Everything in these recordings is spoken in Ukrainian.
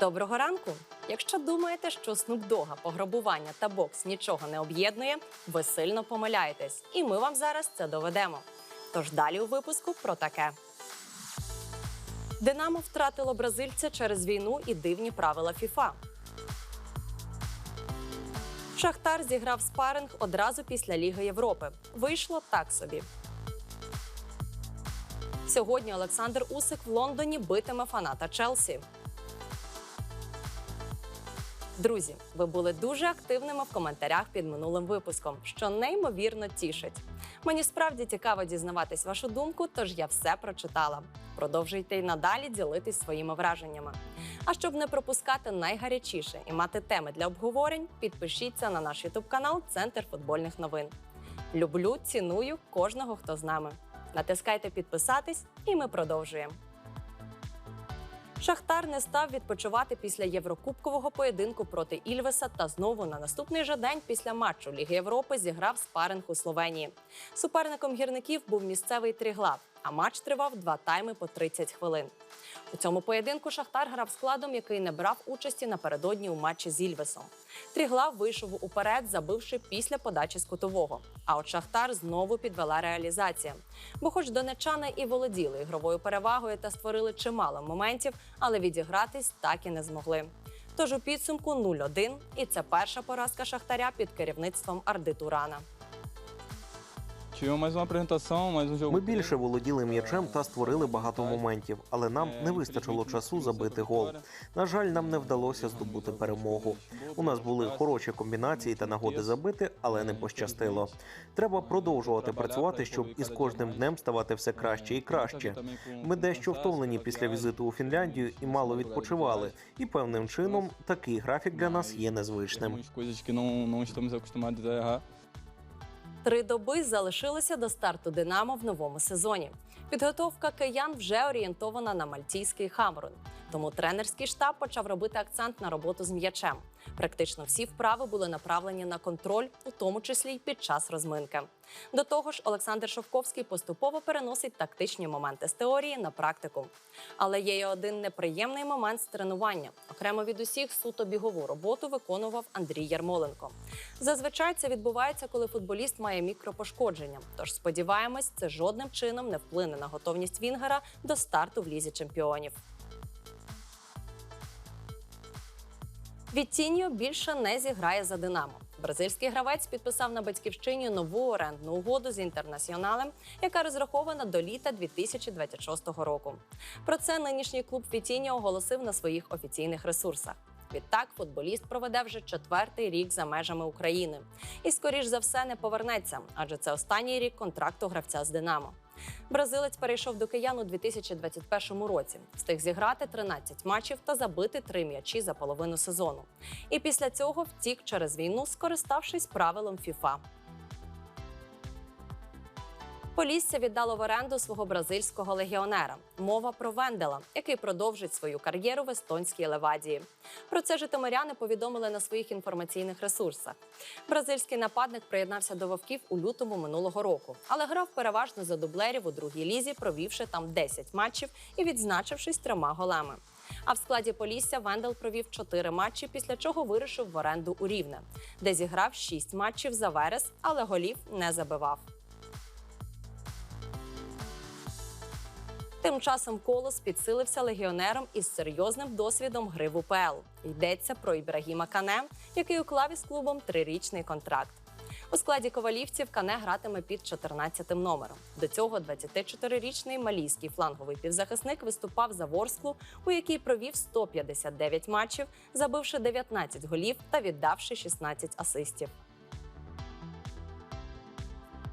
Доброго ранку! Якщо думаєте, що снупдога, пограбування та бокс нічого не об'єднує, ви сильно помиляєтесь, і ми вам зараз це доведемо. Тож далі у випуску про таке. Динамо втратило бразильця через війну і дивні правила ФІФА. Шахтар зіграв спаринг одразу після Ліги Європи. Вийшло так собі. Сьогодні Олександр Усик в Лондоні битиме фаната Челсі. Друзі, ви були дуже активними в коментарях під минулим випуском, що неймовірно тішить. Мені справді цікаво дізнаватись вашу думку, тож я все прочитала. Продовжуйте й надалі ділитись своїми враженнями. А щоб не пропускати найгарячіше і мати теми для обговорень, підпишіться на наш ютуб канал Центр футбольних новин. Люблю, ціную кожного, хто з нами. Натискайте підписатись, і ми продовжуємо. Шахтар не став відпочивати після єврокубкового поєдинку проти Ільвеса та знову на наступний же день після матчу Ліги Європи зіграв спаринг у Словенії. Суперником гірників був місцевий Тріглав, а матч тривав два тайми по 30 хвилин. У цьому поєдинку Шахтар грав складом, який не брав участі напередодні у матчі з Ільвесом. Тріглав вийшов уперед, забивши після подачі з кутового. А от Шахтар знову підвела реалізація. Бо, хоч донечани і володіли ігровою перевагою та створили чимало моментів, але відігратись так і не змогли. Тож у підсумку 0-1, і це перша поразка Шахтаря під керівництвом Арди Ми більше володіли м'ячем та створили багато моментів, але нам не вистачило часу забити гол. На жаль, нам не вдалося здобути перемогу. У нас були хороші комбінації та нагоди забити, але не пощастило. Треба продовжувати працювати, щоб із кожним днем ставати все краще і краще. Ми дещо втомлені після візиту у Фінляндію і мало відпочивали. І певним чином такий графік для нас є незвичним. Три доби залишилося до старту Динамо в новому сезоні. Підготовка киян вже орієнтована на мальтійський Хамрун. Тому тренерський штаб почав робити акцент на роботу з м'ячем. Практично всі вправи були направлені на контроль, у тому числі й під час розминки. До того ж, Олександр Шовковський поступово переносить тактичні моменти з теорії на практику. Але є й один неприємний момент з тренування. Окремо від усіх суто бігову роботу виконував Андрій Ярмоленко. Зазвичай це відбувається, коли футболіст має мікропошкодження. Тож сподіваємось, це жодним чином не вплине на готовність Вінгера до старту в лізі чемпіонів. Віттіньо більше не зіграє за Динамо. Бразильський гравець підписав на батьківщині нову орендну угоду з інтернаціоналем, яка розрахована до літа 2026 року. Про це нинішній клуб Вітіньо оголосив на своїх офіційних ресурсах. Відтак футболіст проведе вже четвертий рік за межами України і, скоріш за все, не повернеться, адже це останній рік контракту гравця з Динамо. Бразилець перейшов до киян у 2021 році, встиг зіграти 13 матчів та забити три м'ячі за половину сезону. І після цього втік через війну, скориставшись правилом ФІФА. Полісся віддало в оренду свого бразильського легіонера. Мова про Вендела, який продовжить свою кар'єру в естонській Левадії. Про це житомиряни повідомили на своїх інформаційних ресурсах. Бразильський нападник приєднався до вовків у лютому минулого року, але грав переважно за дублерів у другій лізі, провівши там 10 матчів і відзначившись трьома голами. А в складі Полісся Вендел провів 4 матчі, після чого вирушив в оренду у Рівне, де зіграв 6 матчів за верес, але голів не забивав. Тим часом колос підсилився легіонером із серйозним досвідом гри в УПЛ. Йдеться про Ібрагіма Кане, який уклав із клубом трирічний контракт. У складі ковалівців Кане гратиме під 14 номером. До цього 24-річний малійський фланговий півзахисник виступав за Ворсклу, у якій провів 159 матчів, забивши 19 голів та віддавши 16 асистів.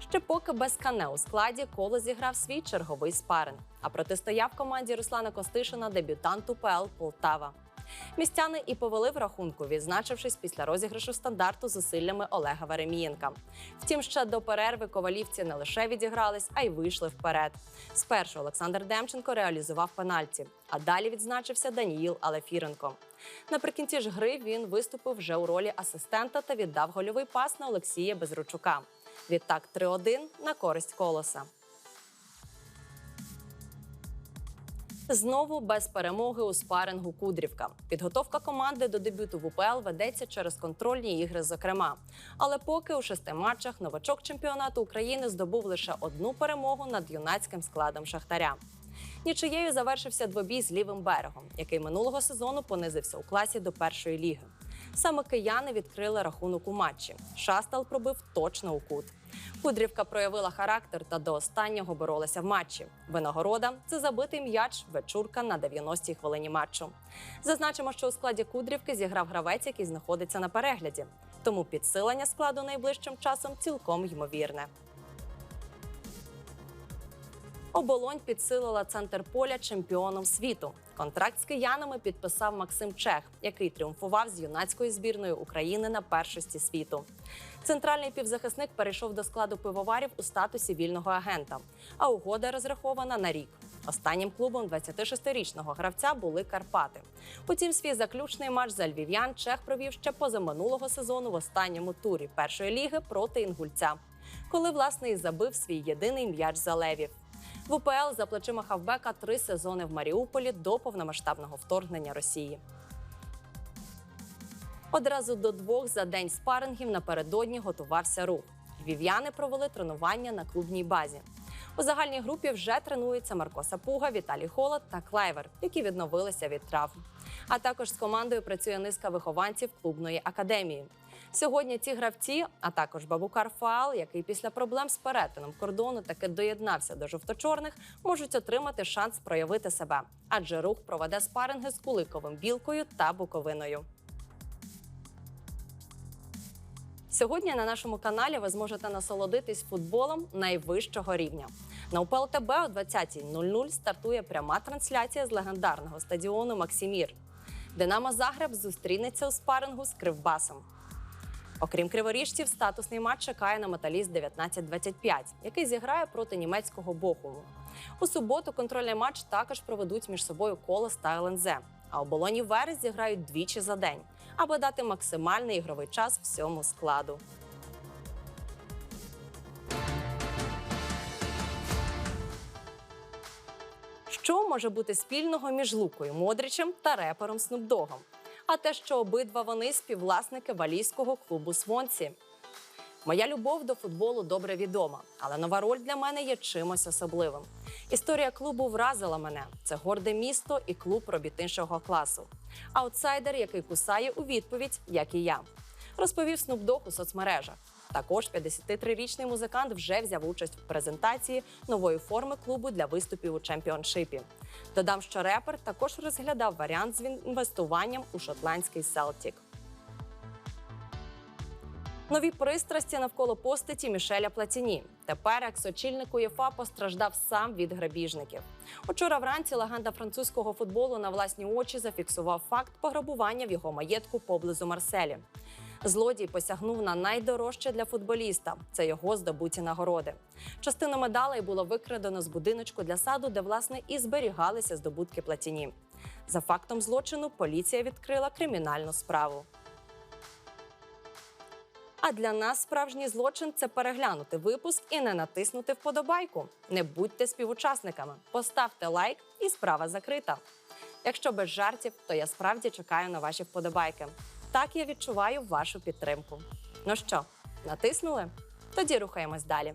Ще поки без кане у складі коло зіграв свій черговий спаринг, а протистояв команді Руслана Костишина дебютант УПЛ Полтава. Містяни і повели в рахунку, відзначившись після розіграшу стандарту зусиллями Олега Веремієнка. Втім, ще до перерви ковалівці не лише відігрались, а й вийшли вперед. Спершу Олександр Демченко реалізував пенальті, а далі відзначився Даніїл Алефіренко. Наприкінці ж гри він виступив вже у ролі асистента та віддав гольовий пас на Олексія Безручука. Відтак 3-1 на користь колоса. Знову без перемоги у спарингу Кудрівка. Підготовка команди до дебюту в УПЛ ведеться через контрольні ігри, зокрема. Але поки у шести матчах новачок чемпіонату України здобув лише одну перемогу над юнацьким складом Шахтаря. Нічиєю завершився двобій з лівим берегом, який минулого сезону понизився у класі до першої ліги. Саме кияни відкрили рахунок у матчі. Шастал пробив точно у кут. Кудрівка проявила характер та до останнього боролася в матчі. Винагорода це забитий м'яч вечурка на 90-й хвилині матчу. Зазначимо, що у складі Кудрівки зіграв гравець, який знаходиться на перегляді. Тому підсилення складу найближчим часом цілком ймовірне. Оболонь підсилила центр поля чемпіоном світу. Контракт з киянами підписав Максим Чех, який тріумфував з юнацькою збірною України на першості світу. Центральний півзахисник перейшов до складу пивоварів у статусі вільного агента, а угода розрахована на рік. Останнім клубом 26-річного гравця були Карпати. Утім, свій заключний матч за львів'ян Чех провів ще позаминулого сезону в останньому турі першої ліги проти інгульця, коли власне і забив свій єдиний м'яч за левів. В УПЛ за плечима хавбека три сезони в Маріуполі до повномасштабного вторгнення Росії. Одразу до двох за день спарингів напередодні готувався рух. Львів'яни провели тренування на клубній базі. У загальній групі вже тренуються Марко Сапуга, Віталій Холод та Клайвер, які відновилися від травм. А також з командою працює низка вихованців клубної академії. Сьогодні ці гравці, а також Бабукар Фаал, який після проблем з перетином кордону таки доєднався до жовто-чорних, можуть отримати шанс проявити себе, адже рух проведе спаринги з Куликовим білкою та Буковиною. Сьогодні на нашому каналі ви зможете насолодитись футболом найвищого рівня. На УПЛ ТБ о 20.00 стартує пряма трансляція з легендарного стадіону Максимір. Динамо Загреб зустрінеться у спарингу з Кривбасом. Окрім криворіжців, статусний матч чекає на металіст 19-25, який зіграє проти німецького Бохуму. У суботу контрольний матч також проведуть між собою Колос та ЛНЗ. А оболоні Верес зіграють двічі за день, аби дати максимальний ігровий час всьому складу. Що може бути спільного між Лукою Модричем та репером Снупдогом? А те, що обидва вони співвласники валійського клубу Свонці. Моя любов до футболу добре відома, але нова роль для мене є чимось особливим. Історія клубу вразила мене. Це горде місто і клуб робітничого класу. Аутсайдер, який кусає у відповідь, як і я, розповів Снупдог у соцмережах. Також 53-річний музикант вже взяв участь в презентації нової форми клубу для виступів у чемпіоншипі. Додам, що репер також розглядав варіант з інвестуванням у шотландський Селтік. Нові пристрасті навколо постаті Мішеля Платіні. Тепер екс-очільник УЄФА постраждав сам від грабіжників. Учора вранці легенда французького футболу на власні очі зафіксував факт пограбування в його маєтку поблизу Марселі. Злодій посягнув на найдорожче для футболіста це його здобуті нагороди. Частину медалей було викрадено з будиночку для саду, де власне і зберігалися здобутки платіні. За фактом злочину поліція відкрила кримінальну справу. А для нас справжній злочин це переглянути випуск і не натиснути вподобайку. Не будьте співучасниками, поставте лайк, і справа закрита. Якщо без жартів, то я справді чекаю на ваші вподобайки. Так я відчуваю вашу підтримку. Ну що, натиснули? Тоді рухаємось далі.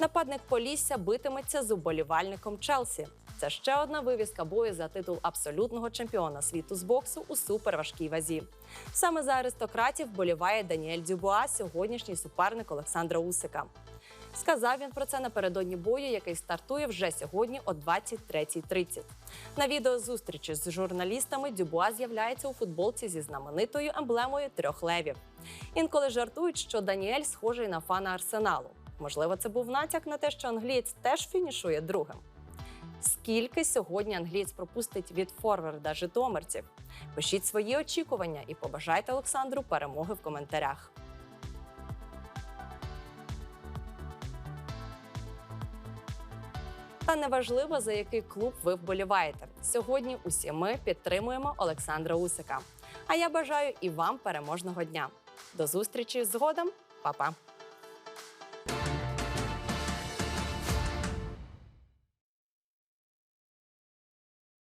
Нападник Полісся битиметься з уболівальником Челсі. Це ще одна вивіска бою за титул абсолютного чемпіона світу з боксу у суперважкій вазі. Саме за аристократів боліває Даніель Дюбуа, сьогоднішній суперник Олександра Усика. Сказав він про це напередодні бою, який стартує вже сьогодні о 23.30. На відео зустрічі з журналістами Дюбуа з'являється у футболці зі знаменитою емблемою трьох левів. Інколи жартують, що Даніель схожий на фана арсеналу. Можливо, це був натяк на те, що англієць теж фінішує другим. Скільки сьогодні англієць пропустить від форварда житомирців? Пишіть свої очікування і побажайте Олександру перемоги в коментарях. Та неважливо, за який клуб ви вболіваєте. Сьогодні усі ми підтримуємо Олександра Усика. А я бажаю і вам переможного дня. До зустрічі згодом, Па-па!